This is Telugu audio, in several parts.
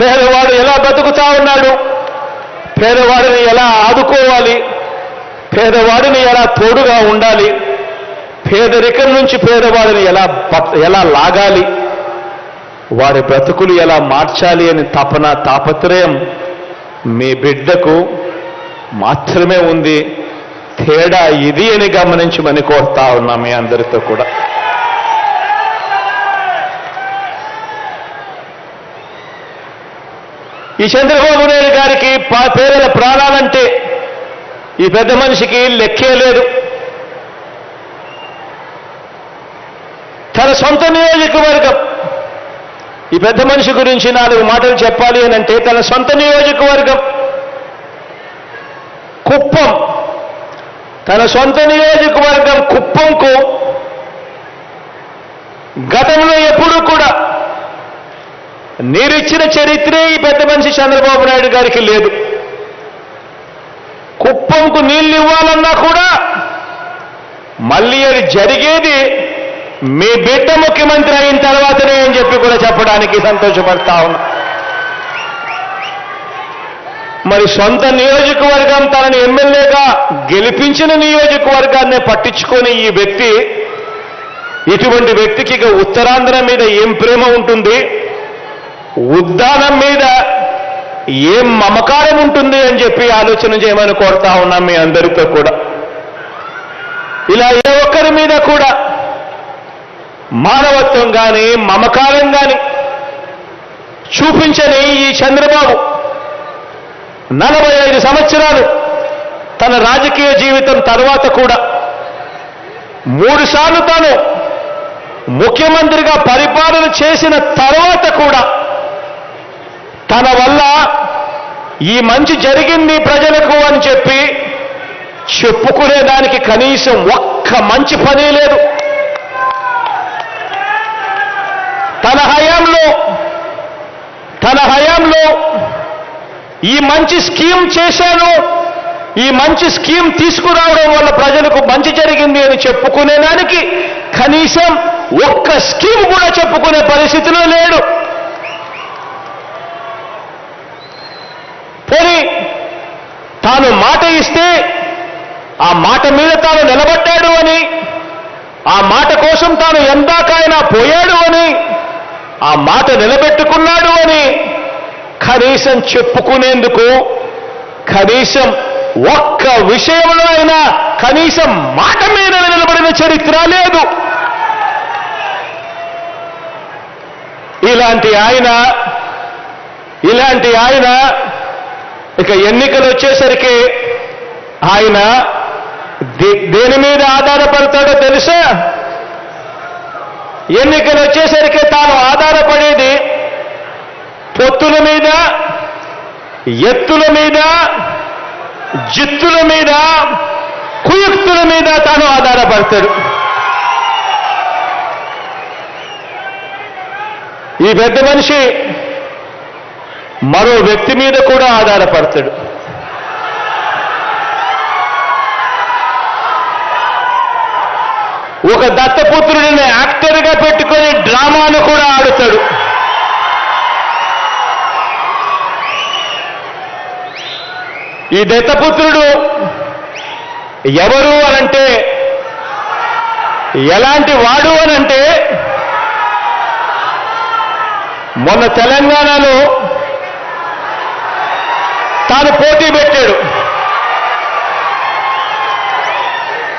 పేదవాడు ఎలా బతుకుతా ఉన్నాడు? పేదవాడిని ఎలా ఆదుకోవాలి? పేదవాడిని ఎలా తోడుగా ఉండాలి? పేదరికం నుంచి పేదవాడిని ఎలా ఎలా లాగాలి? వారి బ్రతుకులు ఎలా మార్చాలి అని తపన తాపత్రయం మీ బిడ్డకు మాత్రమే ఉంది. తేడా ఇది అని గమనించమని కోరుతా ఉన్నా మీ అందరితో కూడా. ఈ చంద్రబాబు నాయుడు గారికి పా- పేదల ప్రాణాలంటే ఈ పెద్ద మనిషికి లెక్కే లేదు. తన సొంత నియోజకవర్గం. ఈ పెద్ద మనిషి గురించి నాలుగు మాటలు చెప్పాలి అని అంటే తన సొంత నియోజకవర్గం. కుప్పం. తన సొంత నియోజకవర్గం కుప్పంకు గతంలో ఎప్పుడూ కూడా నీరిచ్చిన చరిత్రే ఈ పెద్ద మనిషి చంద్రబాబు నాయుడు గారికి లేదు. కుప్పంకు నీళ్ళు ఇవ్వాలన్నా కూడా మళ్ళీ అది జరిగేది మీ బిడ్డ ముఖ్యమంత్రి అయిన తర్వాతనే అని చెప్పి కూడా చెప్పడానికి సంతోషపడతా ఉన్నా. మరి సొంత నియోజకవర్గం తనని ఎమ్మెల్యేగా గెలిపించిన నియోజకవర్గాన్ని పట్టించుకొని ఈ వ్యక్తి ఇటువంటి వ్యక్తికి ఇక ఉత్తరాంధ్ర మీద ఏం ప్రేమ ఉంటుంది? ఉద్దానం మీద ఏం మమకారం ఉంటుంది అని చెప్పి ఆలోచన చేయమని కోరుతా ఉన్నాం మీ అందరితో కూడా. ఇలా ఏ ఒక్కరి మీద కూడా మానవత్వం కానీ మమకారం కానీ చూపించని ఈ చంద్రబాబు నలభై ఐదు సంవత్సరాలు తన రాజకీయ జీవితం తర్వాత కూడా మూడు సార్లు తాను ముఖ్యమంత్రిగా పరిపాలన చేసిన తర్వాత కూడా తన వల్ల ఈ మంచి జరిగింది ప్రజలకు అని చెప్పి చెప్పుకునేదానికి కనీసం ఒక్క మంచి పని లేదు. తన హయాంలో తన హయాంలో ఈ మంచి స్కీమ్ చేశాను ఈ మంచి స్కీమ్ తీసుకురావడం వల్ల ప్రజలకు మంచి జరిగింది అని చెప్పుకునేదానికి కనీసం ఒక్క స్కీమ్ కూడా చెప్పుకునే పరిస్థితిలో లేడు. పోనీ తాను మాట ఇస్తే ఆ మాట మీద తాను నిలబడ్డాడు అని ఆ మాట కోసం తాను ఎందాకైనా పోయాడు అని ఆ మాట నిలబెట్టుకున్నాడు అని కనీసం చెప్పుకునేందుకు కనీసం ఒక్క విషయంలో అయినా కనీసం మాట మీద నిలబడిన చరిత్ర లేదు. ఇలాంటి ఆయన ఇలాంటి ఆయన ఇక ఎన్నికలు వచ్చేసరికి ఆయన దేని మీద ఆధారపడతాడో తెలుసా? ఎన్నికలు వచ్చేసరికి తాను ఆధారపడేది పొత్తుల మీద ఎత్తుల మీద జిత్తుల మీద కుయుక్తుల మీద తాను ఆధారపడతాడు. ఈ పెద్ద మనిషి మరో వ్యక్తి మీద కూడా ఆధారపడతాడు. ఒక దత్తపుత్రుడిని యాక్టర్గా పెట్టుకొని డ్రామాను కూడా ఆడుతాడు. ఈ దత్తపుత్రుడు ఎవరు అనంటే ఎలాంటి వాడు అనంటే మొన్న తెలంగాణలో తాను పోటీ పెట్టాడు.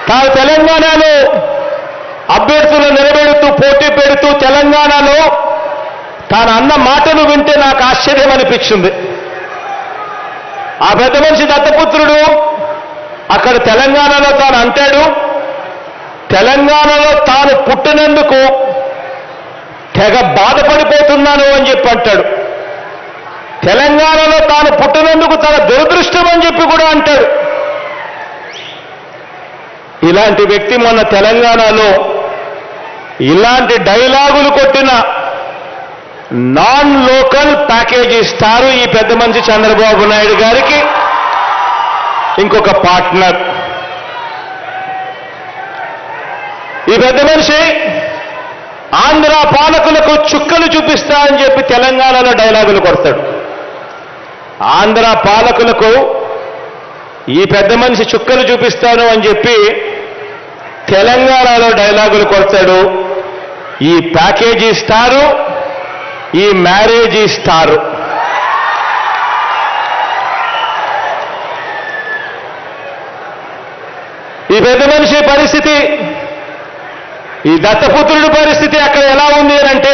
తాను తెలంగాణలో అభ్యర్థులు నిలబెడుతూ పోటీ పెడుతూ తెలంగాణలో తాను అన్న మాటలు వింటే నాకు ఆశ్చర్యం అనిపించింది. ఆ పెద్ద మనిషి దత్తపుత్రుడు అక్కడ తెలంగాణలో తాను అంటాడు తెలంగాణలో తాను పుట్టినందుకు తెగ బాధపడిపోతున్నాను అని చెప్పి అంటాడు. తెలంగాణలో తాను పుట్టినందుకు చాలా దురదృష్టం అని చెప్పి కూడా అంటాడు. ఇలాంటి వ్యక్తి మొన్న తెలంగాణలో ఇలాంటి డైలాగులు కొట్టిన నాన్ లోకల్ ప్యాకేజ్ ఇస్తారు ఈ పెద్ద మనిషి చంద్రబాబు నాయుడు గారికి ఇంకొక పార్ట్నర్. ఈ పెద్ద మనిషి ఆంధ్ర పాలకులకు చుక్కలు చూపిస్తా అని చెప్పి తెలంగాణలో డైలాగులు కొడతాడు. ఆంధ్ర పాలకులకు ఈ పెద్ద మనిషి చుక్కలు చూపిస్తాను అని చెప్పి తెలంగాణలో డైలాగులు కొడతాడు. ఈ ప్యాకేజీ స్టారు ఈ మ్యారేజీ స్టారు. ఈ పెద్ద మనిషి పరిస్థితి ఈ దత్తపుత్రుడి పరిస్థితి అక్కడ ఎలా ఉంది అంటే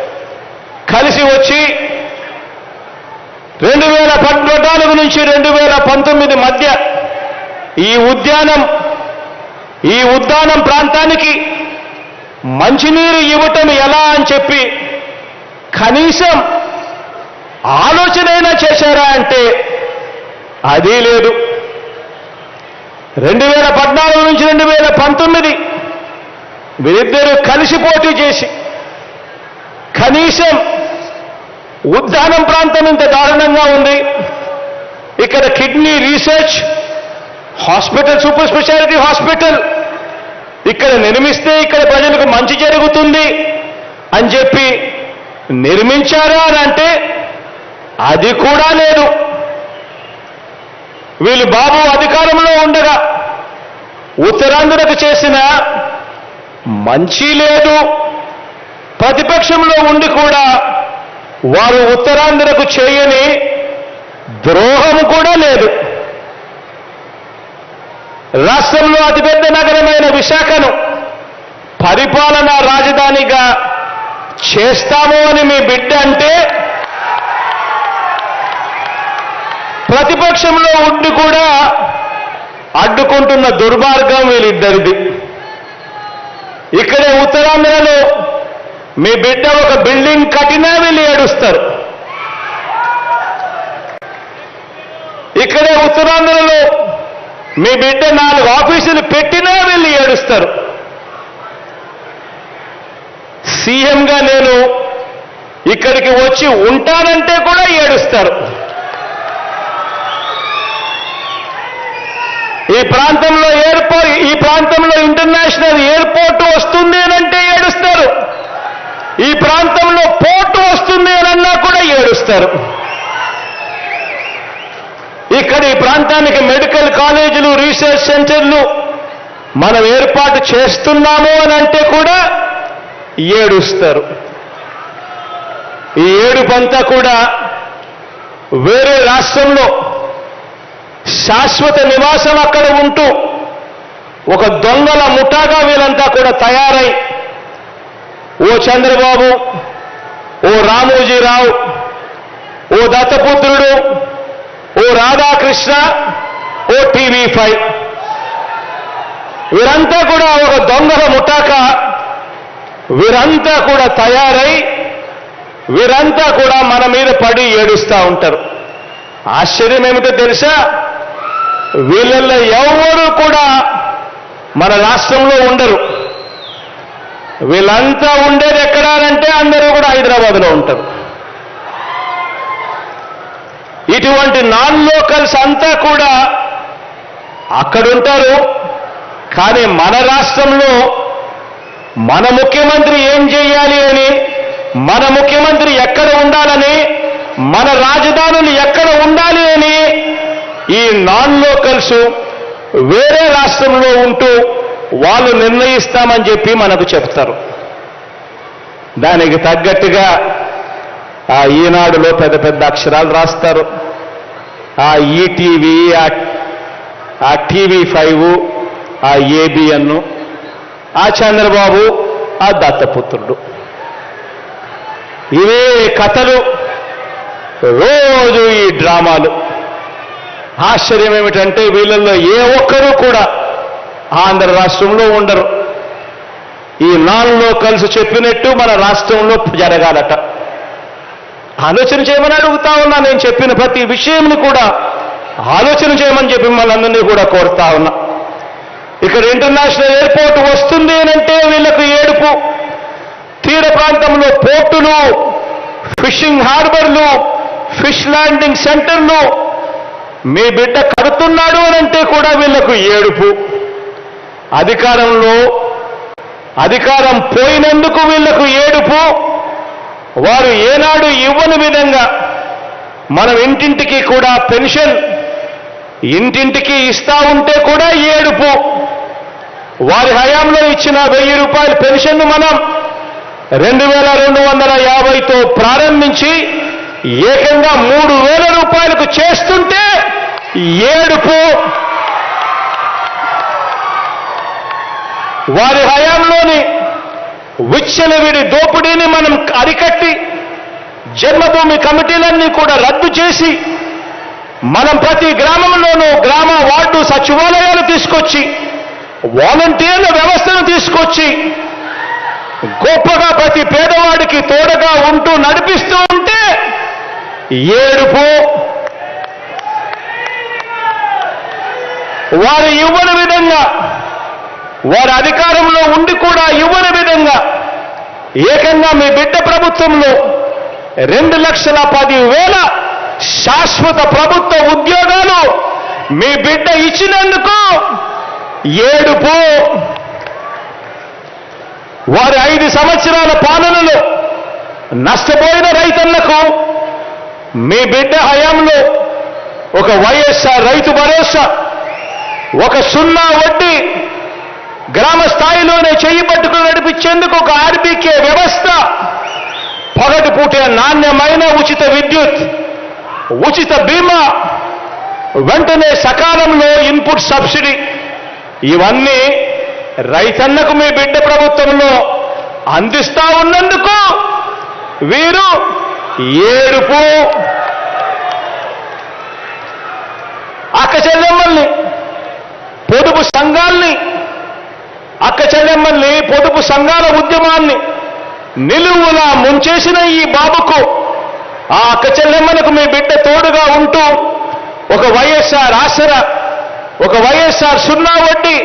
కలిసి వచ్చి రెండు వేల పద్నాలుగు నుంచి రెండు వేల పంతొమ్మిది మధ్య ఈ ఉద్యానం ఈ ఉద్యానం ప్రాంతానికి మంచినీరు ఇవ్వటం ఎలా అని చెప్పి కనీసం ఆలోచనైనా చేశారా అంటే అది లేదు. రెండు వేల పద్నాలుగు నుంచి రెండు వేల పంతొమ్మిది వీరిద్దరూ కలిసి పోటీ చేసి కనీసం ఉద్యానం ప్రాంతం ఇంత దారుణంగా ఉంది. ఇక్కడ kidney research hospital super speciality hospital. ఇక్కడ నిర్మిస్తే ఇక్కడ ప్రజలకు మంచి జరుగుతుంది అని చెప్పి నిర్మించారా అని అంటే అది కూడా లేదు. వీళ్ళు బాబు అధికారంలో ఉండగా ఉత్తరాంధ్రకు చేసిన మంచి లేదు. ప్రతిపక్షంలో ఉండి కూడా వారు ఉత్తరాంధ్రకు చేయని ద్రోహం కూడా లేదు. రాష్ట్రంలో అతిపెద్ద నగరమైన విశాఖను పరిపాలనా రాజధానిగా చేస్తాము అని మీ బిడ్డ అంటే ప్రతిపక్షంలో ఉండి కూడా అడ్డుకుంటున్న దుర్మార్గం వీళ్ళిద్దరిది. ఇక్కడే ఉత్తరాంధ్రలో మీ బిడ్డ ఒక బిల్డింగ్ కట్టినా వీళ్ళు ఏడుస్తారు. ఇక్కడే ఉత్తరాంధ్రలో మీ బిడ్డ నాలుగు ఆఫీసులు పెట్టినా వీళ్ళు ఏడుస్తారు. సీఎంగా నేను ఇక్కడికి వచ్చి ఉంటానంటే కూడా ఏడుస్తారు. ఈ ప్రాంతంలో ఎయిర్పోర్ట్ ఈ ప్రాంతంలో ఇంటర్నేషనల్ ఎయిర్పోర్ట్ వస్తుంది అంటే ఏడుస్తారు. ఈ ప్రాంతంలో పోటు వస్తుంది అన్నా కూడా ఏడుస్తారు. ఇక్కడ ఈ ప్రాంతానికి మెడికల్ కాలేజీలు రీసెర్చ్ సెంటర్లు మనం ఏర్పాటు చేస్తున్నాము అని అంటే కూడా ఏడుస్తారు. ఈ ఏడుపంతా కూడా వేరే రాష్ట్రంలో శాశ్వత నివాసం అక్కడ ఉంటూ ఒక దొంగల ముఠాగా వీళ్ళంతా కూడా తయారై ఓ చంద్రబాబు ఓ రామోజీరావు ఓ దత్తపుత్రుడు ఓ రాధాకృష్ణ ఓ టీవీ ఫైవ్. వీరంతా కూడా ఒక దొంగల ముఠాక. వీరంతా కూడా తయారై వీరంతా కూడా మన మీద పడి ఏడుస్తూ ఉంటారు. ఆశ్చర్యం ఏమిటో తెలుసా? వీళ్ళల్లో ఎవరు కూడా మన రాష్ట్రంలో ఉండరు. వీళ్ళంతా ఉండేది ఎక్కడానంటే అందరూ కూడా హైదరాబాద్లో ఉంటారు. ఇటువంటి నాన్ లోకల్స్ అంతా కూడా అక్కడుంటారు కానీ మన రాష్ట్రంలో మన ముఖ్యమంత్రి ఏం చేయాలి అని మన ముఖ్యమంత్రి ఎక్కడ ఉండాలని మన రాజధానులు ఎక్కడ ఉండాలి అని ఈ నాన్ లోకల్స్ వేరే రాష్ట్రంలో ఉంటూ వాళ్ళు నిర్ణయిస్తామని చెప్పి మనకు చెప్తారు. దానికి తగ్గట్టుగా ఆ ఈనాడులో పెద్ద పెద్ద అక్షరాలు రాస్తారు. ఆ ఈటీవీ ఆ టీవీ ఫైవ్ ఆ ఏబిఎన్ ఆ చంద్రబాబు ఆ దత్తపుత్రుడు. ఇవే కథలు రోజు ఈ డ్రామాలు. ఆశ్చర్యం ఏమిటంటే వీళ్ళల్లో ఏ ఒక్కరూ కూడా ఆంధ్ర రాష్ట్రంలో ఉండరు. ఈ నాలుగులో కలిసి చెప్పినట్టు మన రాష్ట్రంలో జరగాలట. ఆలోచన చేయమని అడుగుతా ఉన్నా నేను చెప్పిన ప్రతి విషయంని కూడా ఆలోచన చేయమని చెప్పి మనందరినీ కూడా కోరుతా ఉన్నా. ఇక్కడ ఇంటర్నేషనల్ ఎయిర్పోర్ట్ వస్తుంది అంటే వీళ్ళకు ఏడుపు. తీర ప్రాంతంలో పోర్టులు ఫిషింగ్ హార్బర్లు ఫిష్ ల్యాండింగ్ సెంటర్లు. మీ బిడ్డ కడుతున్నాడు అంటే కూడా వీళ్ళకు ఏడుపు. అధికారంలో అధికారం పోయినందుకు వీళ్ళకు ఏడుపు. వారు ఏనాడు ఇవ్వని విధంగా మనం ఇంటింటికి కూడా పెన్షన్ ఇంటింటికి ఇస్తా ఉంటే కూడా ఏడుపు. వారి హయాంలో ఇచ్చిన వెయ్యి రూపాయల పెన్షన్ను మనం రెండు వేల రెండు వందల యాభైతో ప్రారంభించి ఏకంగా మూడు వేల రూపాయలకు చేస్తుంటే ఏడుపు. వారి హయాంలోని విచ్చలవిడి దోపిడీని మనం అరికట్టి జన్మభూమి కమిటీలన్నీ కూడా రద్దు చేసి మనం ప్రతి గ్రామంలోనూ గ్రామ వార్డు సచివాలయాలు తీసుకొచ్చి వాలంటీర్ల వ్యవస్థను తీసుకొచ్చి గొప్పగా ప్రతి పేదవాడికి తోడగా ఉంటూ నడిపిస్తూ ఉంటే ఏడుపు వారు ఇవ్వని విధంగా వారి అధికారంలో ఉండి కూడా ఇవ్వని విధంగా ఏకంగా మీ బిడ్డ ప్రభుత్వంలో రెండు లక్షల పది వేల శాశ్వత ప్రభుత్వ ఉద్యోగాలు మీ బిడ్డ ఇచ్చినందుకు ఏడుపు. వారి ఐదు సంవత్సరాల పాలనలో నష్టపోయిన రైతులకు మీ బిడ్డ హయాంలో ఒక వైఎస్ఆర్ రైతు భరోసా ఒక సున్నా వడ్డీ గ్రామ స్థాయిలోనే చెయ్యి పట్టుకుని నడిపించేందుకు ఒక ఆర్బీకే వ్యవస్థ. పగటి పూటే నాణ్యమైన ఉచిత విద్యుత్ ఉచిత బీమా వెంటనే సకాలంలో ఇన్పుట్ సబ్సిడీ. ఇవన్నీ రైతన్నకు మీ బిడ్డ ప్రభుత్వంలో అందిస్తా ఉన్నందుకు వీరు ఏడుపు. అక్క చెల్లెమ్మల్ని పొదుపు సంఘాల్ని అక్క చెల్లెమ్మల్ని పొదుపు సంఘాల ఉద్యమాన్ని నిలువులా ముంచేసిన ఈ బాబుకు ఆ అక్క చెల్లెమ్మలకు మీ బిడ్డ తోడుగా ఉంటూ ఒక వైఎస్ఆర్ ఆసర ఒక వైఎస్ఆర్ సున్నా వడ్డీ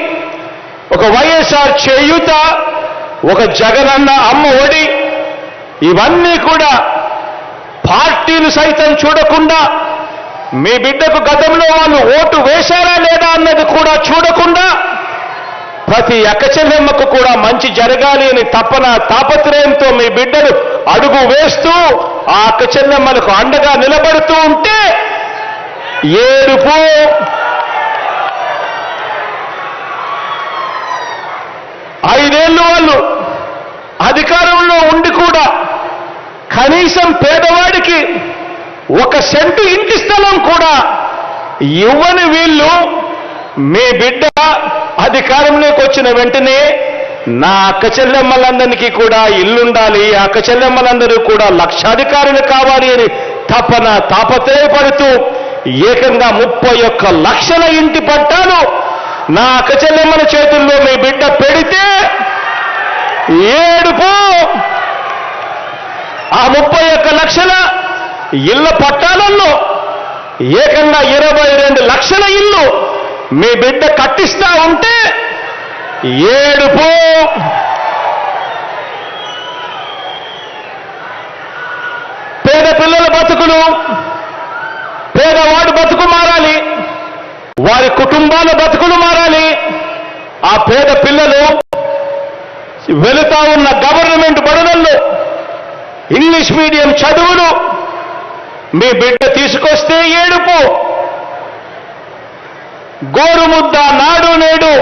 ఒక వైఎస్ఆర్ చేయుత ఒక జగనన్న అమ్మ ఒడి ఇవన్నీ కూడా పార్టీలు సైతం చూడకుండా మీ బిడ్డకు గతంలో వాళ్ళు ఓటు వేశారా లేదా అన్నది కూడా చూడకుండా ప్రతి అక్కచెల్లెమ్మకు కూడా మంచి జరగాలి అని తపన తాపత్రయంతో మీ బిడ్డలు అడుగు వేస్తూ ఆ అక్కచెల్లెమ్మలకు అండగా నిలబడుతూ ఉంటే ఏడుపు. ఐదేళ్ళు వాళ్ళు అధికారంలో ఉండి కూడా కనీసం పేదవాడికి ఒక సెంటు ఇంటి స్థలం కూడా ఇవ్వని వీళ్ళు మీ బిడ్డ అధికారంలోకి వచ్చిన వెంటనే నా అక్క చెల్లెమ్మలందరికీ కూడా ఇల్లుండాలి. అక్క చెల్లెమ్మలందరూ కూడా లక్షాధికారులు కావాలి అని తపన తాపత్రయపడుతూ ఏకంగా ముప్పై ఒక్క లక్షల ఇంటి పట్టాలు నా అక్క చెల్లెమ్మల చేతుల్లో మీ బిడ్డ పెడితే ఏడుపు. ఆ ముప్పై ఒక్క లక్షల ఇళ్ళ పట్టాలలో ఏకంగా ఇరవై రెండు లక్షల ఇల్లు మీ బిడ్డ కట్టిస్తా ఉంటే ఏడుపు. పేద పిల్లల బతుకులు పేదవాడు బతుకు మారాలి వారి కుటుంబాల బతుకులు మారాలి. ఆ పేద పిల్లలు వెళుతా ఉన్న గవర్నమెంట్ బడులలో ఇంగ్లీష్ మీడియం చదువులు మీ బిడ్డ తీసుకొస్తే ఏడుపు. గోరుముద్ద నాడు నేడు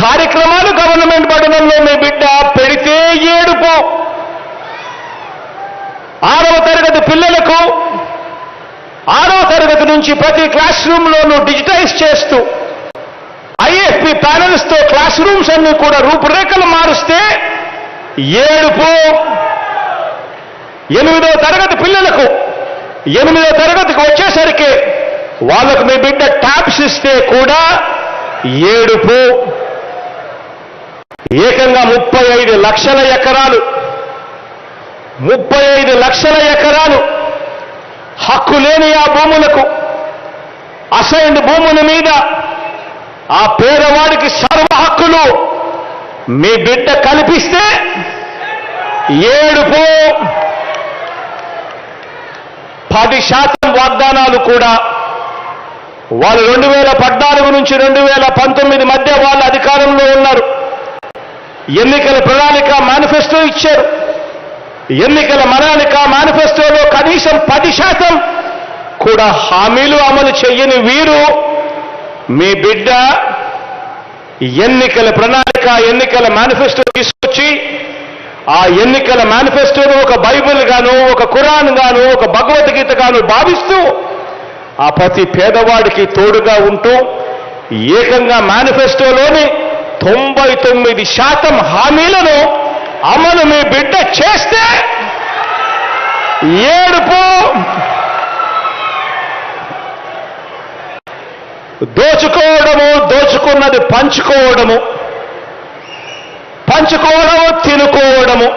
కార్యక్రమాలు గవర్నమెంట్ బడులలో మీ బిడ్డ పెడితే ఏడుపు. ఆరవ తరగతి పిల్లలకు ఆరవ తరగతి నుంచి ప్రతి క్లాస్ రూమ్లోనూ డిజిటైజ్ చేస్తూ ఐఎఫ్పి ప్యానల్స్తో క్లాస్ రూమ్స్ అన్ని కూడా రూపురేఖలు మారుస్తే ఏడుపు. ఎనిమిదో తరగతి పిల్లలకు ఎనిమిదో తరగతికి వచ్చేసరికి వాళ్ళకు మీ బిడ్డ ట్యాప్స్ ఇస్తే కూడా ఏడుపు. ఏకంగా ముప్పై ఐదు లక్షల ఎకరాలు. ముప్పై ఐదు లక్షల ఎకరాలు హక్కు లేని ఆ భూములకు అసైన్ భూముల మీద ఆ పేదవాడికి సర్వ హక్కులు మీ బిడ్డ కల్పిస్తే ఏడుపు. పది శాతం వాగ్దానాలు కూడా వాళ్ళు రెండు వేల పద్నాలుగు నుంచి రెండు వేల పంతొమ్మిది మధ్య వాళ్ళ అధికారంలో ఉన్నారు. ఎన్నికల ప్రణాళిక మేనిఫెస్టో ఇచ్చారు. ఎన్నికల ప్రణాళిక మేనిఫెస్టోలో కనీసం పది శాతం కూడా హామీలు అమలు చేయని వీరు మీ బిడ్డ ఎన్నికల ప్రణాళిక ఎన్నికల మేనిఫెస్టో తీసుకొచ్చి ఆ ఎన్నికల మేనిఫెస్టోను ఒక బైబిల్ గాను ఒక ఖురాన్ గాను ఒక భగవద్గీత గాను భావిస్తూ ఆ ప్రతి పేదవాడికి తోడుగా ఉంటూ ఏకంగా మేనిఫెస్టోలోని తొంభై తొమ్మిది శాతం హామీలను అమలు మీ బిడ్డ చేస్తే ఏడుపు. దోచుకోవడము దోచుకున్నది పంచుకోవడము పంచుకోవడము తినుకోవడము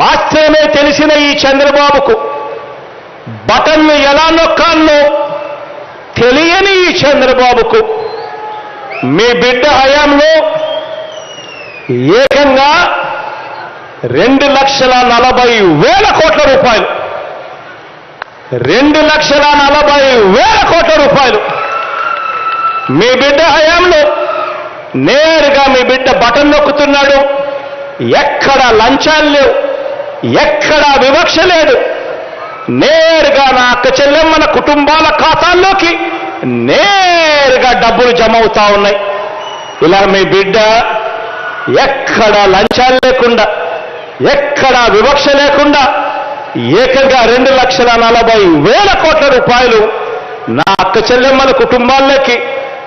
మాత్రమే తెలిసిన ఈ చంద్రబాబుకు బటన్ను ఎలా నొక్కాలో తెలియని ఈ చంద్రబాబుకు మీ బిడ్డ హయాంలో ఏకంగా రెండు లక్షల నలభై వేల కోట్ల రూపాయలు. రెండు లక్షల నలభై వేల కోట్ల రూపాయలు. మీ బిడ్డ హయాంలో నేరుగా మీ బిడ్డ బటన్ నొక్కుతున్నాడు. ఎక్కడ లంచాలు లేవు. ఎక్కడ వివక్ష లేదు. నేరుగా నా అక్క చెల్లెమ్మల కుటుంబాల ఖాతాల్లోకి నేరుగా డబ్బులు జమ అవుతా ఉన్నాయి. ఇలా మీ బిడ్డ ఎక్కడ లంచాలు లేకుండా ఎక్కడ వివక్ష లేకుండా ఏకంగా రెండు లక్షల నలభై వేల కోట్ల రూపాయలు నా అక్క చెల్లెమ్మల కుటుంబాల్లోకి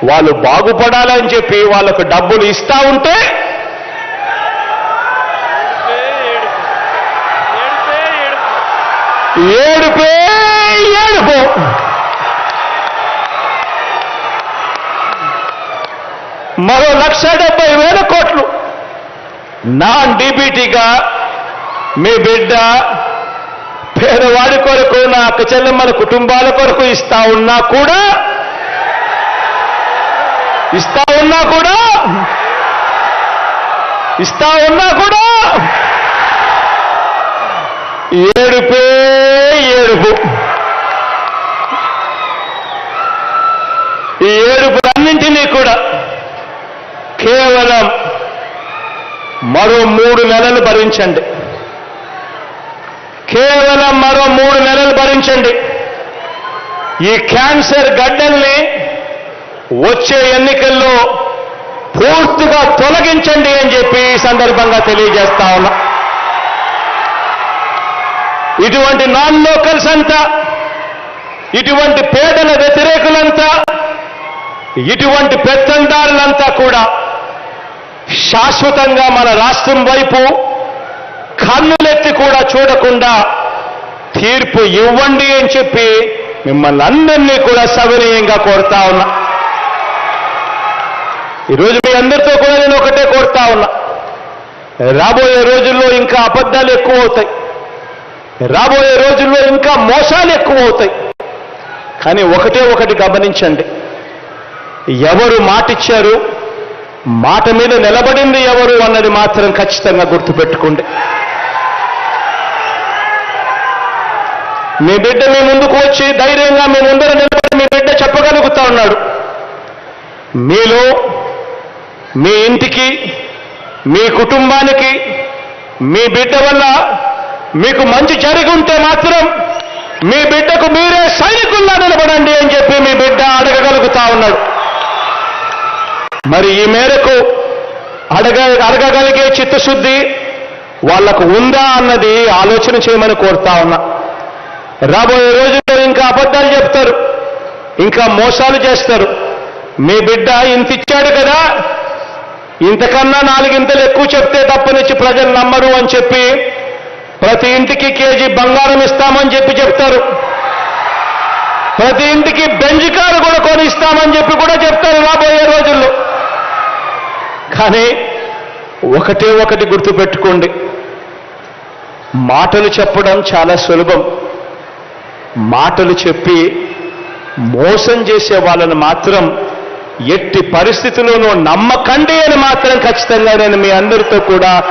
వాళ్ళు బాగుపడాలని చెప్పి వాళ్ళకు డబ్బులు ఇస్తా ఉంటే ఏడుపే ఏడుపు. మరో లక్ష డెబ్బై వేల కోట్లు. నాన్ డీబీటీగా మీ బిడ్డ పేదవాడి కొరకు నా అక్క చెల్లెమ్మల కుటుంబాల కొరకు ఇస్తా ఉన్నా కూడా ఇస్తా ఉన్నా కూడా ఇస్తా ఉన్నా కూడా ఏడుపే ఈ ఏడుపులన్నింటినీ కూడా కేవలం మరో మూడు నెలలు భరించండి. కేవలం మరో మూడు నెలలు భరించండి. ఈ క్యాన్సర్ గడ్డల్ని వచ్చే ఎన్నికల్లో పూర్తిగా తొలగించండి అని చెప్పి ఈ సందర్భంగా తెలియజేస్తా ఉన్నా. ఇటువంటి నాన్ లోకల్స్ అంతా ఇటువంటి పేదల వ్యతిరేకులంతా ఇటువంటి పెత్తందారులంతా కూడా శాశ్వతంగా మన రాష్ట్రం వైపు కన్నులెత్తి కూడా చూడకుండా తీర్పు ఇవ్వండి అని చెప్పి మిమ్మల్ని అందరినీ కూడా సవినయంగా కోరుతా ఉన్నా. ఈరోజు మీ అందరితో కూడా నేను ఒకటే కోరుతా ఉన్నా. రాబోయే రోజుల్లో ఇంకా అబద్ధాలు ఎక్కువ అవుతాయి. రాబోయే రోజుల్లో ఇంకా మోసాలు ఎక్కువ అవుతాయి. కానీ ఒకటే ఒకటి గమనించండి. ఎవరు మాటిచ్చారు? మాట మీద నిలబడింది ఎవరు అన్నది మాత్రం ఖచ్చితంగా గుర్తుపెట్టుకోండి. మీ బిడ్డ మీ ముందుకు వచ్చి ధైర్యంగా మీ ముందర నిలబడి మీ బిడ్డ చెప్పగలుగుతా ఉన్నాడు. మీలో మీ ఇంటికి మీ కుటుంబానికి మీ బిడ్డ వల్ల మీకు మంచి జరిగి ఉంటే మాత్రం మీ బిడ్డకు మీరే సైనికుల్లా నిలబడండి అని చెప్పి మీ బిడ్డ అడగగలుగుతా ఉన్నాడు. మరి ఈ మేరకు అడగ అడగగలిగే చిత్తశుద్ధి వాళ్ళకు ఉందా అన్నది ఆలోచన చేయమని కోరుతా ఉన్నా. రాబోయే రోజుల్లో ఇంకా అబద్ధాలు చెప్తారు ఇంకా మోసాలు చేస్తారు. మీ బిడ్డ ఇంత ఇచ్చాడు కదా ఇంతకన్నా నాలుగింతలు ఎక్కువ చెప్తే తప్పనిచ్చి ప్రజలు నమ్మరు అని చెప్పి ప్రతి ఇంటికి కేజీ బంగారం ఇస్తామని చెప్పి చెప్తారు. ప్రతి ఇంటికి బెంజ్ కారు కూడా కొని ఇస్తామని చెప్పి కూడా చెప్తారు రాబోయే రోజుల్లో. కానీ ఒకటే ఒకటి గుర్తుపెట్టుకోండి. మాటలు చెప్పడం చాలా సులభం. మాటలు చెప్పి మోసం చేసే వాళ్ళని మాత్రం ఎట్టి పరిస్థితుల్లోనూ నమ్మకండి అని మాత్రం ఖచ్చితంగా నేను మీ అందరితో కూడా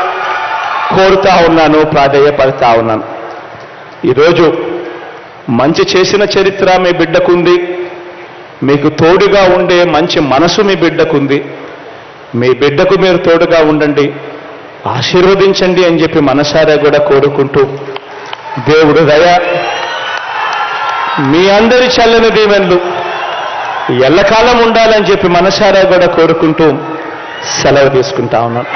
కోరుతా ఉన్నాను ప్రాధేయపడతా ఉన్నాను. ఈరోజు మంచి చేసిన చరిత్ర మీ బిడ్డకుంది. మీకు తోడుగా ఉండే మంచి మనసు మీ బిడ్డకుంది. మీ బిడ్డకు మీరు తోడుగా ఉండండి. ఆశీర్వదించండి అని చెప్పి మనసారా కూడా కోరుకుంటూ దేవుడు దయ మీ అందరి చల్లని దీవెన్లు ఎల్లకాలం ఉండాలని చెప్పి మనసారా కూడా కోరుకుంటూ సెలవు తీసుకుంటా ఉన్నాను.